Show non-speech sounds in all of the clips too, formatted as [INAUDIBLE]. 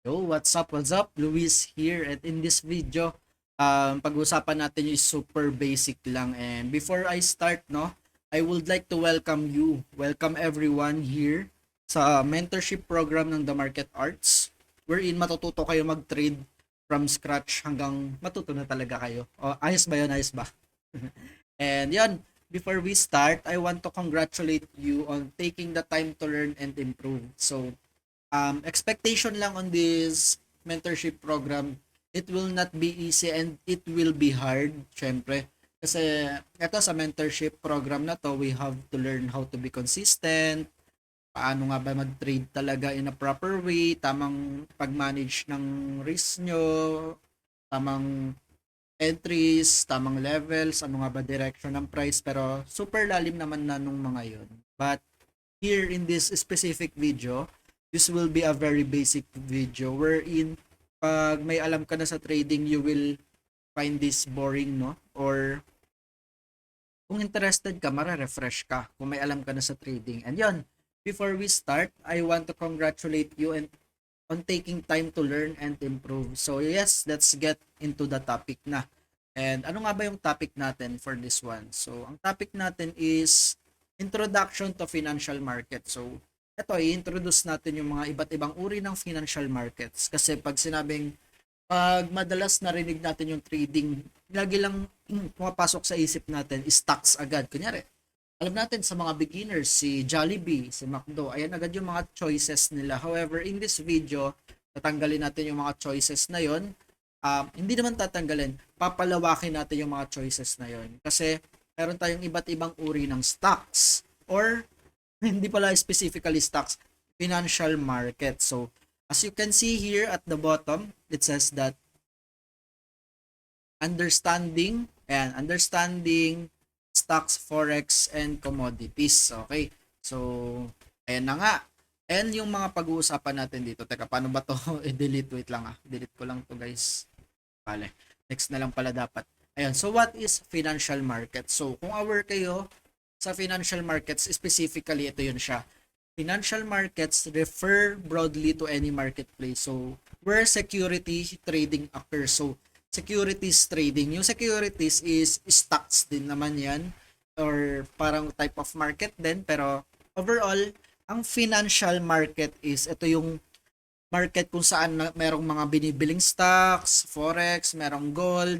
Yo, what's up, what's up? Luis here and in this video, um, pag-usapan natin yung super basic lang and before I start, no, I would like to welcome you, welcome everyone here sa mentorship program ng The Market Arts wherein matututo kayo mag-trade from scratch hanggang matuto na talaga kayo. O, ayos ba yun? Ayos ba? [LAUGHS] and yon before we start, I want to congratulate you on taking the time to learn and improve. So, um, expectation lang on this mentorship program, it will not be easy and it will be hard, syempre. Kasi ito sa mentorship program na to, we have to learn how to be consistent, paano nga ba mag-trade talaga in a proper way, tamang pag-manage ng risk nyo, tamang entries, tamang levels, ano nga ba direction ng price, pero super lalim naman na nung mga yon. But here in this specific video, this will be a very basic video wherein pag may alam ka na sa trading, you will find this boring, no? Or kung interested ka, mara-refresh ka kung may alam ka na sa trading. And yon, before we start, I want to congratulate you and on taking time to learn and improve. So yes, let's get into the topic na. And ano nga ba yung topic natin for this one? So ang topic natin is introduction to financial market. So ito, i-introduce natin yung mga iba't ibang uri ng financial markets. Kasi pag sinabing, pag madalas narinig natin yung trading, lagi lang pumapasok sa isip natin, stocks agad. Kunyari, alam natin sa mga beginners, si Jollibee, si McDo, ayan agad yung mga choices nila. However, in this video, tatanggalin natin yung mga choices na yon. Um, hindi naman tatanggalin, papalawakin natin yung mga choices na yon. Kasi meron tayong iba't ibang uri ng stocks or [LAUGHS] hindi pala specifically stocks, financial market. So, as you can see here at the bottom, it says that understanding and understanding stocks, forex, and commodities. Okay. So, ayan na nga. And yung mga pag-uusapan natin dito. Teka, paano ba to [LAUGHS] i-delete? Wait lang ah. Delete ko lang to guys. Bale. Next na lang pala dapat. Ayan. So, what is financial market? So, kung aware kayo sa financial markets, specifically, ito yun siya. Financial markets refer broadly to any marketplace. So, where security trading occurs. So, securities trading. Yung securities is stocks din naman yan or parang type of market din pero overall ang financial market is ito yung market kung saan merong mga binibiling stocks, forex, merong gold.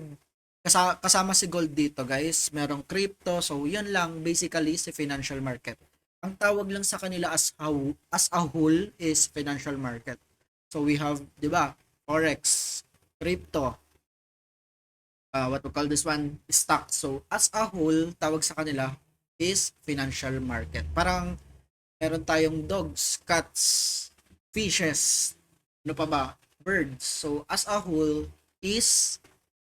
Kasama, kasama si gold dito guys, merong crypto. So yun lang basically si financial market. Ang tawag lang sa kanila as a, as a whole is financial market. So we have, 'di ba? Forex, crypto, uh, what we call this one, stock. So, as a whole, tawag sa kanila is financial market. Parang meron tayong dogs, cats, fishes, ano pa ba, birds. So, as a whole is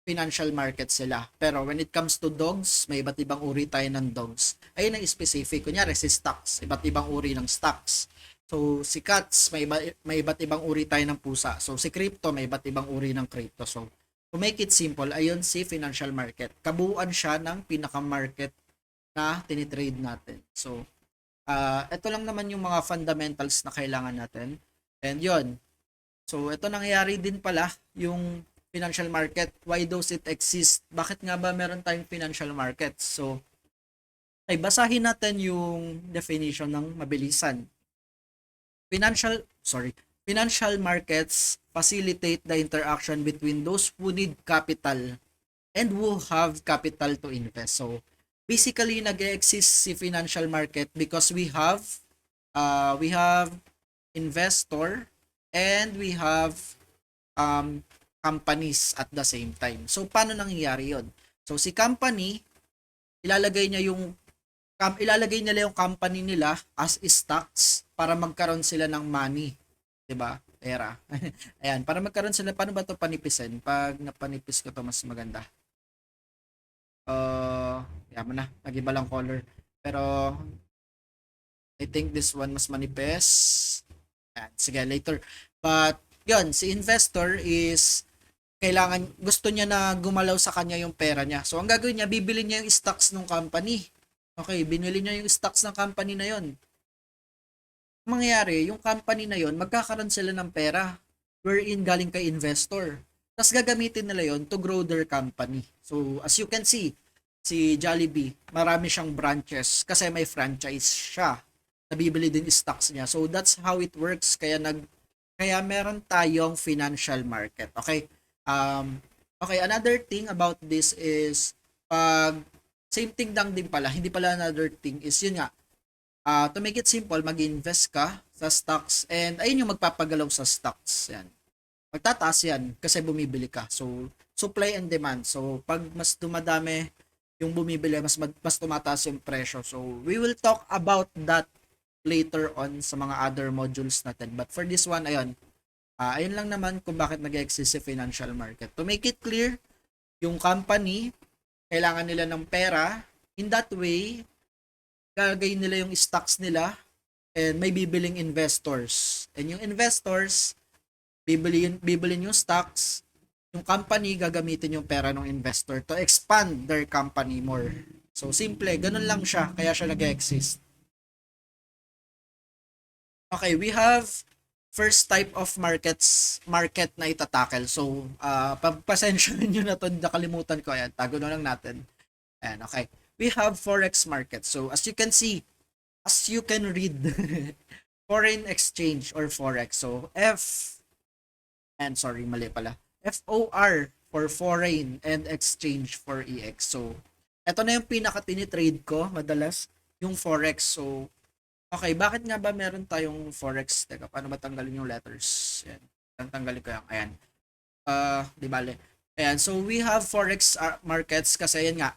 financial market sila. Pero when it comes to dogs, may iba't ibang uri tayo ng dogs. Ayun ang specific. Kunyari, si stocks, iba't ibang uri ng stocks. So, si cats, may, iba, may iba't ibang uri tayo ng pusa. So, si crypto, may iba't ibang uri ng crypto. So, to make it simple, ayun si financial market. Kabuuan siya ng pinaka-market na tinitrade natin. So, uh, ito lang naman yung mga fundamentals na kailangan natin. And yon So, ito nangyayari din pala yung financial market. Why does it exist? Bakit nga ba meron tayong financial market? So, ay basahin natin yung definition ng mabilisan. Financial, sorry, financial markets facilitate the interaction between those who need capital and who have capital to invest. So, basically, nag-exist si financial market because we have uh, we have investor and we have um, companies at the same time. So, paano nangyayari yon? So, si company, ilalagay niya yung um, ilalagay nila yung company nila as stocks para magkaroon sila ng money. 'di ba? Pera. [LAUGHS] Ayan, para magkaroon sila paano ba 'to panipisin? Pag napanipis ko 'to mas maganda. Uh, yaman na, nag-iba lang color. Pero I think this one mas manipis. Ayan, sige later. But yun, si investor is kailangan gusto niya na gumalaw sa kanya yung pera niya. So ang gagawin niya, bibili niya yung stocks ng company. Okay, binili niya yung stocks ng company na yon. Mangyayari, yung company na yon, magkakaroon sila ng pera. wherein galing kay investor. Tapos gagamitin nila yon to grow their company. So, as you can see, si Jollibee, marami siyang branches kasi may franchise siya. Nabibili din stocks niya. So, that's how it works. Kaya nag kaya meron tayong financial market. Okay? Um, okay, another thing about this is pag same thing lang din pala, hindi pala another thing is yun nga, uh, to make it simple, mag-invest ka sa stocks and ayun yung magpapagalaw sa stocks. Yan. Magtataas yan kasi bumibili ka. So, supply and demand. So, pag mas dumadami yung bumibili, mas, mas tumataas yung presyo. So, we will talk about that later on sa mga other modules natin. But for this one, ayun, uh, ayun lang naman kung bakit nag-exist si financial market. To make it clear, yung company, kailangan nila ng pera. In that way, gagawin nila yung stocks nila and may bibiling investors. And yung investors, bibilin, bibilin yung stocks, yung company gagamitin yung pera ng investor to expand their company more. So, simple. Ganun lang siya. Kaya siya nag-exist. Okay, we have first type of markets market na itatakel. So, uh, pagpasensya [LAUGHS] nyo na to, nakalimutan ko. Ayan, tago na lang natin. Ayan, okay. We have forex market. So, as you can see, as you can read, [LAUGHS] foreign exchange or forex. So, F, and sorry, mali pala. F-O-R for foreign and exchange for EX. So, ito na yung pinaka tinitrade ko madalas, yung forex. So, Okay, bakit nga ba meron tayong forex? Teka, paano ba tanggalin yung letters? Ayan. Tanggalin ko yan. Ayan. Uh, di bale. Ayan, so we have forex uh, markets kasi yan nga.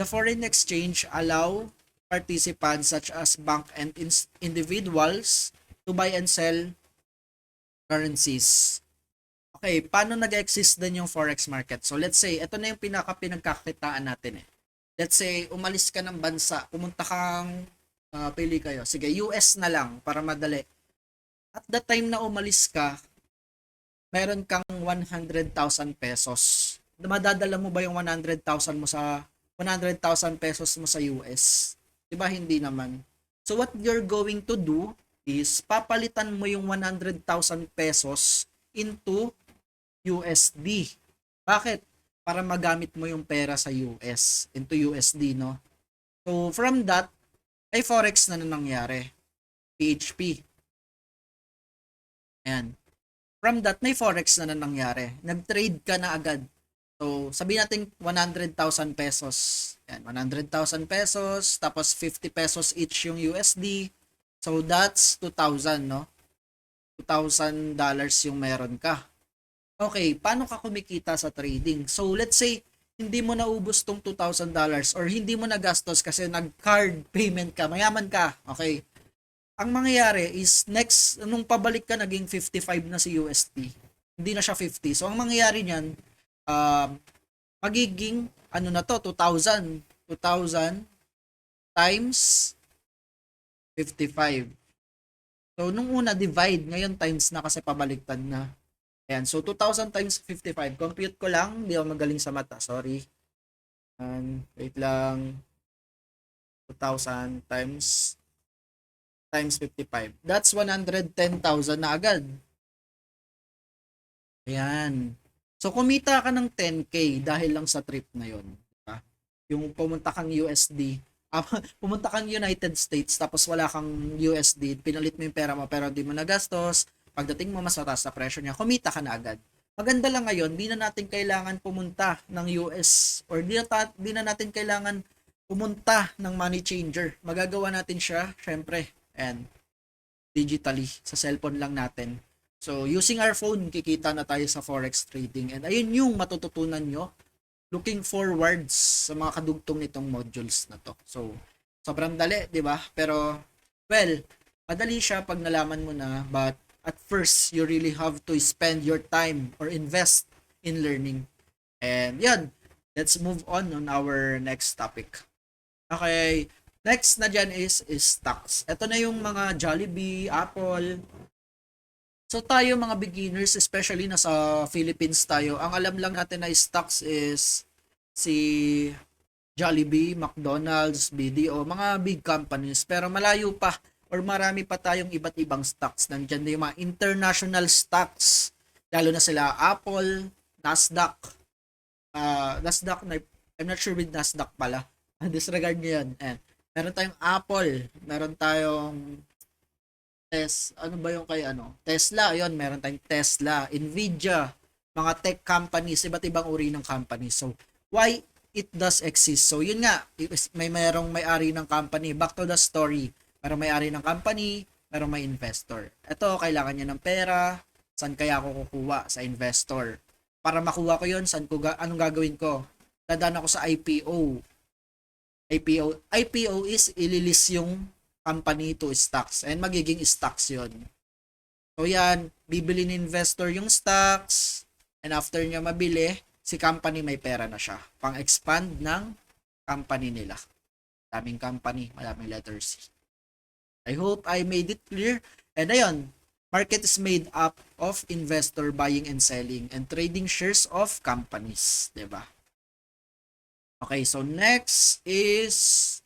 The foreign exchange allow participants such as bank and in- individuals to buy and sell currencies. Okay, paano nag-exist din yung forex market? So let's say, ito na yung pinaka pinagkakitaan natin eh. Let's say, umalis ka ng bansa, pumunta kang uh, pili kayo. Sige, US na lang para madali. At the time na umalis ka, meron kang 100,000 pesos. Madadala mo ba yung 100,000 mo sa 100,000 pesos mo sa US? 'Di ba hindi naman? So what you're going to do is papalitan mo yung 100,000 pesos into USD. Bakit? Para magamit mo yung pera sa US into USD, no? So from that, ay forex na na nangyari. PHP. Ayan. From that, may forex na na nangyari. Nag-trade ka na agad. So, sabihin natin 100,000 pesos. Ayan, 100,000 pesos, tapos 50 pesos each yung USD. So, that's 2,000, no? 2,000 dollars yung meron ka. Okay, paano ka kumikita sa trading? So, let's say, hindi mo naubos tong $2,000 or hindi mo nagastos kasi nag-card payment ka, mayaman ka, okay? Ang mangyayari is next, nung pabalik ka, naging 55 na si USD. Hindi na siya 50. So, ang mangyayari niyan, uh, magiging, ano na to, 2,000. 2,000 times 55. So, nung una, divide. Ngayon, times na kasi pabaliktad na. Ayan, so 2,000 times 55. Compute ko lang, hindi ako magaling sa mata, sorry. And wait lang. 2,000 times times 55. That's 110,000 na agad. Ayan. So kumita ka ng 10k dahil lang sa trip na 'yon, diba? Yung pumunta kang USD, uh, [LAUGHS] pumunta kang United States tapos wala kang USD, pinalit mo yung pera mo pero di mo nagastos, pagdating mo mas mataas na presyo niya, kumita ka na agad. Maganda lang ngayon, di na natin kailangan pumunta ng US or di na, ta- di na natin kailangan pumunta ng money changer. Magagawa natin siya, syempre, and digitally, sa cellphone lang natin. So, using our phone, kikita na tayo sa forex trading. And ayun yung matututunan nyo looking forwards sa mga kadugtong nitong modules na to. So, sobrang dali, di ba? Pero, well, madali siya pag nalaman mo na, but at first, you really have to spend your time or invest in learning. And yan, let's move on on our next topic. Okay, next na dyan is, is stocks. Ito na yung mga Jollibee, Apple. So tayo mga beginners, especially na sa Philippines tayo, ang alam lang natin na stocks is si Jollibee, McDonald's, BDO, mga big companies. Pero malayo pa or marami pa tayong iba't ibang stocks. Nandiyan na yung mga international stocks. Lalo na sila Apple, Nasdaq. Uh, Nasdaq, na- I'm not sure with Nasdaq pala. [LAUGHS] Disregard nyo yun. And, meron tayong Apple. Meron tayong Tes, ano ba yung kay ano? Tesla, yon meron tayong Tesla, Nvidia, mga tech companies, iba't ibang uri ng companies. So, why it does exist? So, yun nga, may merong may-ari ng company. Back to the story. Merong may-ari ng company, merong may investor. Ito, kailangan niya ng pera. Saan kaya ako kukuha? Sa investor. Para makuha ko yun, saan ko ga- anong gagawin ko? Dadaan ako sa IPO. IPO, IPO is ililis yung company to stocks and magiging stocks yon. So yan, bibili ni investor yung stocks and after niya mabili, si company may pera na siya pang-expand ng company nila. Daming company, maraming letters. I hope I made it clear. And ayun, market is made up of investor buying and selling and trading shares of companies, 'di ba? Okay, so next is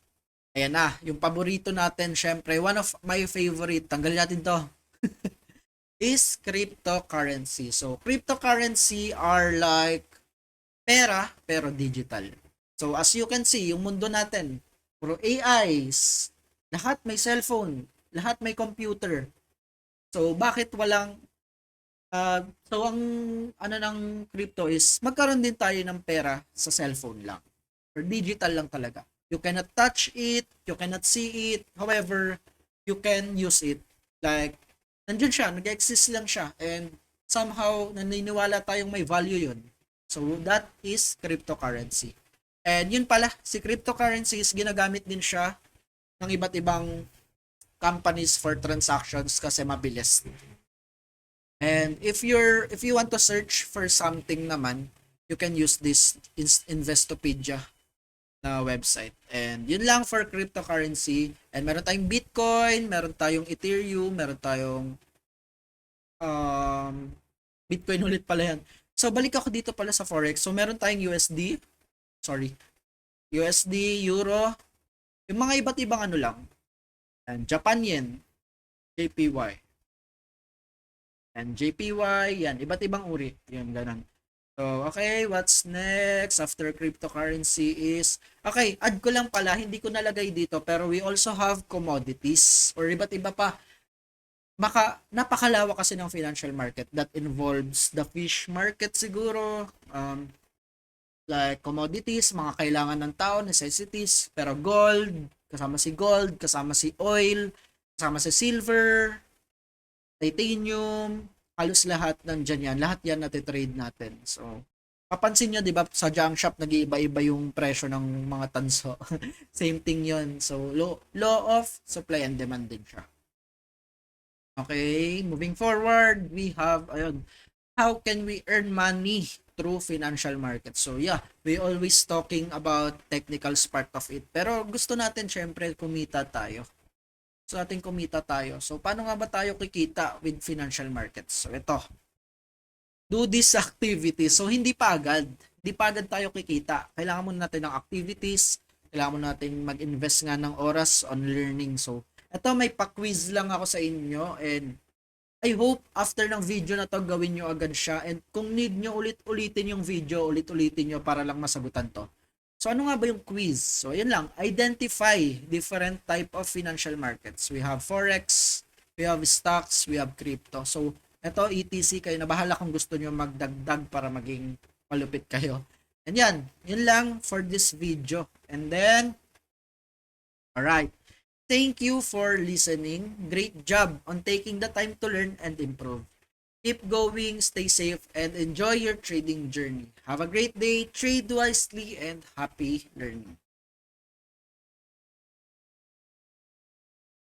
Ayan na, yung paborito natin, syempre, one of my favorite, tanggalin natin to, [LAUGHS] is cryptocurrency. So, cryptocurrency are like pera, pero digital. So, as you can see, yung mundo natin, puro AIs, lahat may cellphone, lahat may computer. So, bakit walang uh, so ang ano ng crypto is magkaroon din tayo ng pera sa cellphone lang. Or digital lang talaga. You cannot touch it, you cannot see it. However, you can use it. Like, nandiyan siya, nag-exist lang siya. And somehow, naniniwala tayong may value yun. So, that is cryptocurrency. And yun pala, si cryptocurrency is ginagamit din siya ng iba't ibang companies for transactions kasi mabilis. And if you're if you want to search for something naman, you can use this Investopedia na website. And yun lang for cryptocurrency. And meron tayong Bitcoin, meron tayong Ethereum, meron tayong um, Bitcoin ulit pala yan. So balik ako dito pala sa Forex. So meron tayong USD, sorry, USD, Euro, yung mga iba't ibang ano lang. And Japan Yen, JPY. And JPY, yan, iba't ibang uri. Yan, ganun. So, okay, what's next after cryptocurrency is, okay, add ko lang pala, hindi ko nalagay dito, pero we also have commodities or iba't iba pa. Maka, napakalawa kasi ng financial market that involves the fish market siguro, um, like commodities, mga kailangan ng tao, necessities, pero gold, kasama si gold, kasama si oil, kasama si silver, titanium, halos lahat nandiyan yan. Lahat yan natitrade natin. So, papansin nyo, di ba, sa junk shop, nag-iiba-iba yung presyo ng mga tanso. [LAUGHS] Same thing yon So, law, law of supply and demand din siya. Okay, moving forward, we have, ayun, how can we earn money through financial markets? So, yeah, we always talking about technical part of it. Pero gusto natin, syempre, kumita tayo So, ating kumita tayo. So, paano nga ba tayo kikita with financial markets? So, ito. Do this activity. So, hindi pa agad. Hindi pa tayo kikita. Kailangan muna natin ng activities. Kailangan muna natin mag-invest nga ng oras on learning. So, ito may pa-quiz lang ako sa inyo and I hope after ng video na to gawin nyo agad siya and kung need nyo ulit-ulitin yung video, ulit-ulitin nyo para lang masagutan to. So ano nga ba yung quiz? So yun lang, identify different type of financial markets. We have forex, we have stocks, we have crypto. So ito ETC kayo na bahala kung gusto niyo magdagdag para maging malupit kayo. And yan, yun lang for this video. And then Alright. Thank you for listening. Great job on taking the time to learn and improve. Keep going, stay safe, and enjoy your trading journey. Have a great day, trade wisely, and happy learning.